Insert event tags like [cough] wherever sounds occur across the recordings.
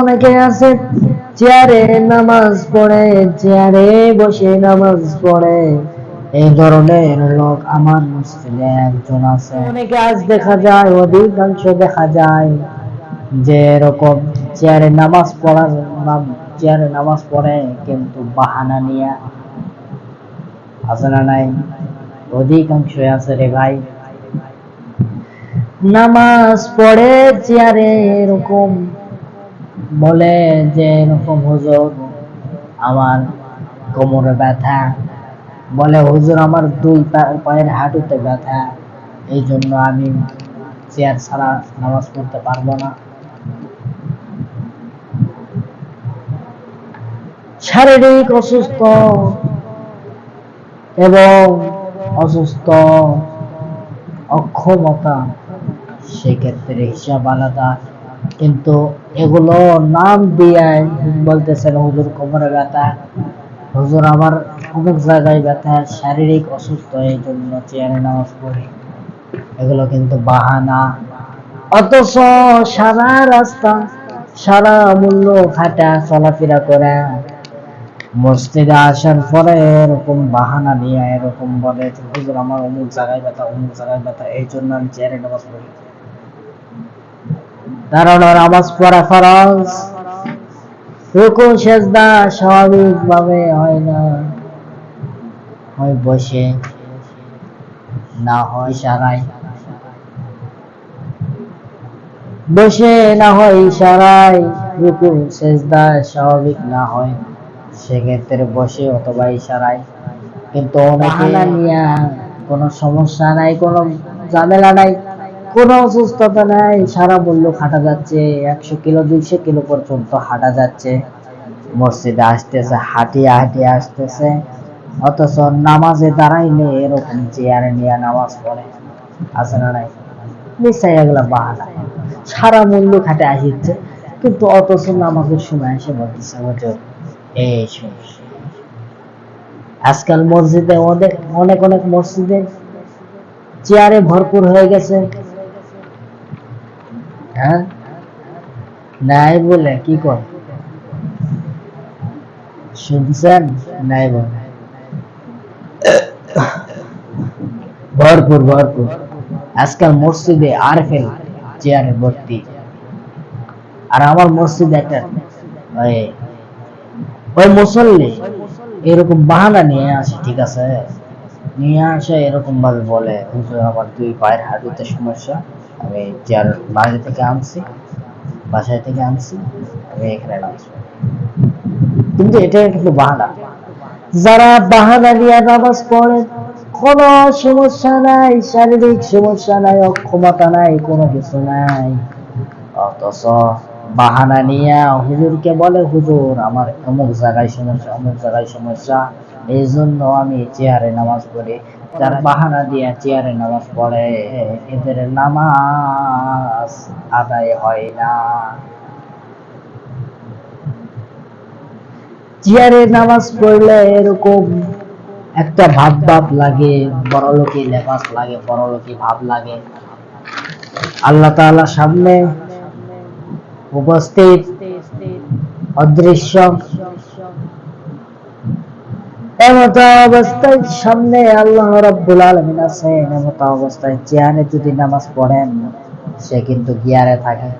অনেকে আছে? চেয়ারে নামাজ পড়ে, চেয়ারে বসে নামাজ পড়ে। এই ধরনের লোক আমার একজন আছে। অনেকে আজ দেখা যায়, অধিকাংশ দেখা যায় যে এরকম চেয়ারে নামাজ পড়ার চেয়ারে নামাজ পড়ে, কিন্তু বাহানা নিয়ে আছে না নাই? অধিকাংশ আছে রে ভাই। নামাজ পড়ে, চেয়ারে এরকম বলে যে এরকম, হুজুর, আমার কোমরে ব্যথা। বলে, হুজুর, আমার দুই পায়ের হাঁটুতে ব্যথা। এই জন্য আমি চেয়ার ছাড়া নামাজ পড়তে পারব না। শারীরিক অসুস্থ এবং অসুস্থ অক্ষমতা সেক্ষেত্রে হিসাব আলাদা। কিন্তু এগুলো নাম দিয়ে বলতেছেন হুজুর কোমরে ব্যথা। হুজুর, আমার অমুক জায়গায় ব্যথা, শারীরিক অসুস্থ এই জন্য চেয়ারে নামাজ পড়ি। এগুলো কিন্তু বাহানা। অথচ সারা রাস্তা, সারা মূল্য খাটা চলাফেরা করে। মসজিদে আসার পরে এরকম বাহানা নিয়ে এরকম বলে হুজুর, আমার অমুক জায়গায় ব্যথা, অমুক জায়গায় ব্যথা এই জন্য আমি চেয়ারে নামাজ পড়ি। কারণ নামাজ পড়া ফরজ। রুকু সেজদা স্বাভাবিক ভাবে হয় না। হয় বসে না হয় সারাই বসে না হয় ইশারায় রুকু সেজদা স্বাভাবিক না হয় সেক্ষেত্রে বসে অথবা ইশারায় কিন্তু নিয়ে কোনো সমস্যা নাই কোনো ঝামেলা নাই। কোনো অসুস্থতা নাই, সারা খাটা যাচ্ছে, একশো কিলো, দুইশো কিলো পর্যন্ত হাঁটা যাচ্ছে। মসজিদে আসতেছে, হাঁটিয়ে হাঁটিয়ে আসতেছে, অথচ নামাজে দাঁড়াইলে এরকম চেয়ারে নিয়ে নামাজ পড়ে। আছে না নাই? নিশ্চয়ই এগুলা বাহানা। সারা মূল্য খাটে আসিচ্ছে, কিন্তু অথচ নামাজের সময় এসে বলতেছে, হুজুর, এই আজকাল মসজিদে অনেক অনেক অনেক মসজিদে চেয়ারে ভরপুর হয়ে গেছে। হ্যাঁ? নাই বলে কি কর? শুনছেন? নাই বলে। ভরপুর ভরপুর। আজকাল মসজিদে আর ফেল চেয়ারে ভর্তি। আর আমার মসজিদ একটা ওই ওই মুসল্লি এরকম বাহানা নিয়ে আসে, ঠিক আছে? নিয়ে আসে এরকম ভাবে বলে আমার দুই পায়ের হাঁটুতে সমস্যা। আমি চেয়ার বাড়ি থেকে আনছি, বাসায় থেকে আনছি, আমি এখানে নামছি কিন্তু এটা কিন্তু বাহানা। যারা বাহানা নিয়ে নামাজ পড়ে, কোনো সমস্যা নাই, শারীরিক সমস্যা নাই, অক্ষমতা নাই, কোনো কিছু নাই। অথচ বাহানা নিয়ে হুজুরকে বলে, হুজুর, আমার অমুক জায়গায় সমস্যা, অমুক জায়গায় সমস্যা। এই জন্য আমি চেয়ারে নামাজ পড়ি। যার বাহানা দিয়ে চেয়ারে নামাজ পড়ে, এদের নামাজ আদায় হয় না। চেয়ারে নামাজ পড়লে এরকম একটা ভাব ভাব লাগে বড়লোকি লেবাস লাগে বড়লোকি ভাব লাগে। আল্লাহ তাআলা সামনে উপস্থিত অদৃশ্য। সামনে আল্লাহ রাব্বুল আলামিন আছেন। এমত অবস্থায় চেয়ারে যদি নামাজ পড়েন, সে কিন্তু গিয়ারে থাকে।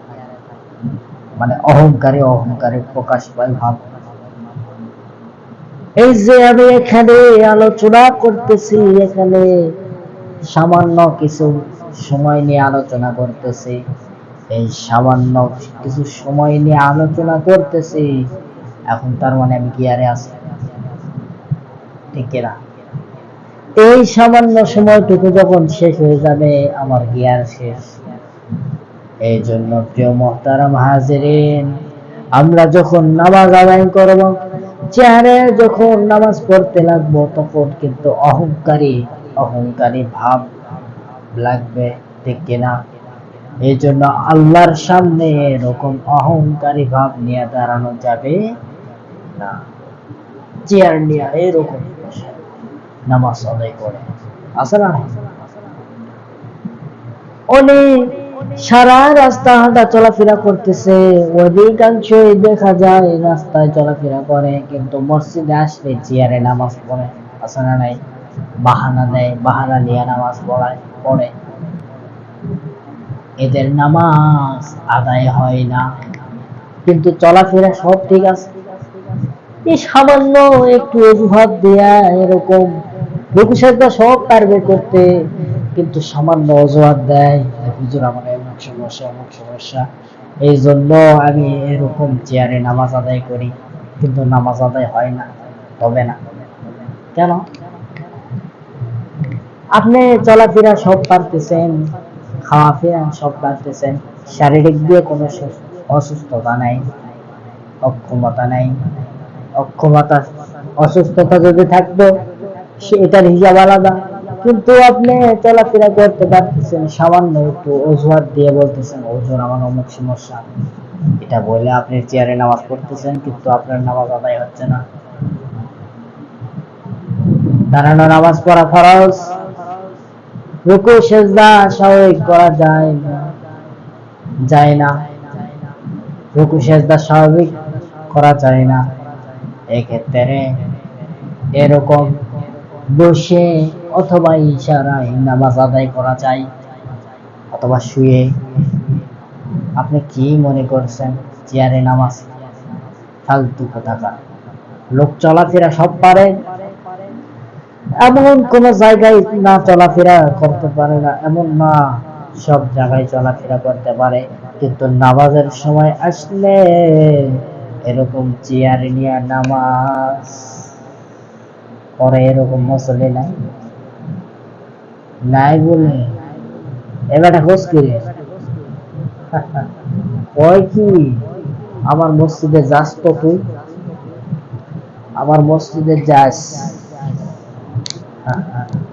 মানে অহংকারী অহংকারী প্রকাশ পায় ভাব। এই যে আমি এখানে আলোচনা করতেছি, এখানে সামান্য কিছু সময় নিয়ে আলোচনা করতেছি। এই সামান্য কিছু সময় নিয়ে আলোচনা করতেছি। এখন তার মানে আমি গিয়ারে আছি। ঠিক এই সামান্য সময়টুকু যখন শেষ হয়ে যাবে, আমার গিয়ার শেষ। এই জন্য প্রিয় মহতারাম হাজিরিন, আমরা যখন নামাজ আদায় করব চেহারে যখন নামাজ পড়তে লাগবো, তখন কিন্তু অহংকারী অহংকারী ভাব লাগবে। ঠিক কিনা? এই জন্য আল্লাহর সামনে এরকম অহংকারী ভাব নিয়ে দাঁড়ানো যাবে না। চেয়ার নিয়ে এরকম নামাজ আদায় করে। আছে না উনি সারা রাস্তা হাঁটা চলাফেরা করতেছে। অধিকাংশই দেখা যায় রাস্তায় চলাফেরা করে, কিন্তু মসজিদে আসলে চেয়ারে নামাজ পড়ে। আছে না নাই? বাহানা দেয়, বাহানা নিয়ে নামাজ পড়ায়, পড়ে। এদের নামাজ আদায় হয় না। কিন্তু চলাফেরা সব ঠিক আছে। এই সামান্য একটু অজুহাত দেয়া এরকম রঘুসাজদা সব পারবে করতে কিন্তু সামান্য অজুহাত দেয়। যে, হুজুর আমার এমন সমস্যা এমন সমস্যা। এই জন্য আমি এরকম চেয়ারে নামাজ আদায় করি কিন্তু নামাজ আদায় হয় না হবে না। কেন? আপনি চলাফেরা সব পারতেছেন। খাওয়া ফেরা সব পারতেছেন শারীরিক দিয়ে কোনো অসুস্থতা নাই, অক্ষমতা নাই। অক্ষমতা, অসুস্থতা যদি থাকতো এটার হিসাব আলাদা। কিন্তু আপনি চলাফেরা করতে পারতেছেন, সামান্য একটু অজুহাত দিয়ে বলতেছেন ওজন আমার অমুক সমস্যা। এটা বলে আপনি চেয়ারে নামাজ পড়তেছেন, কিন্তু আপনার নামাজ আদায় হচ্ছে না। দাঁড়ানো নামাজ পড়া ফরজ। রুকু সেজদা স্বাভাবিক করা যায় না। যায় না। রুকু সেজদা স্বাভাবিক করা যায় না। এক্ষেত্রে এরকম বসে অথবা ইশারায় নামাজ আদায় করা যায় অথবা শুয়ে। আপনি কি মনে করছেন চেয়ারে নামাজ? ফালতু কোথাকার লোক চলাফেরা সব পারে। এমন কোন জায়গায় না চলাফেরা করতে পারে না, এমন না সব জায়গায় চলাফেরা করতে পারে। কিন্তু নামাজের সময় আসলে এরকম চেয়ারে নিয়ে নামাজ পরে এরকম মসলে নাই? নাই বলে? এবারটা খোঁজ করে। [laughs] ওই কি? আমার মসজিদে যাস তো তুই। আমার মসজিদে যাস। uh, uh.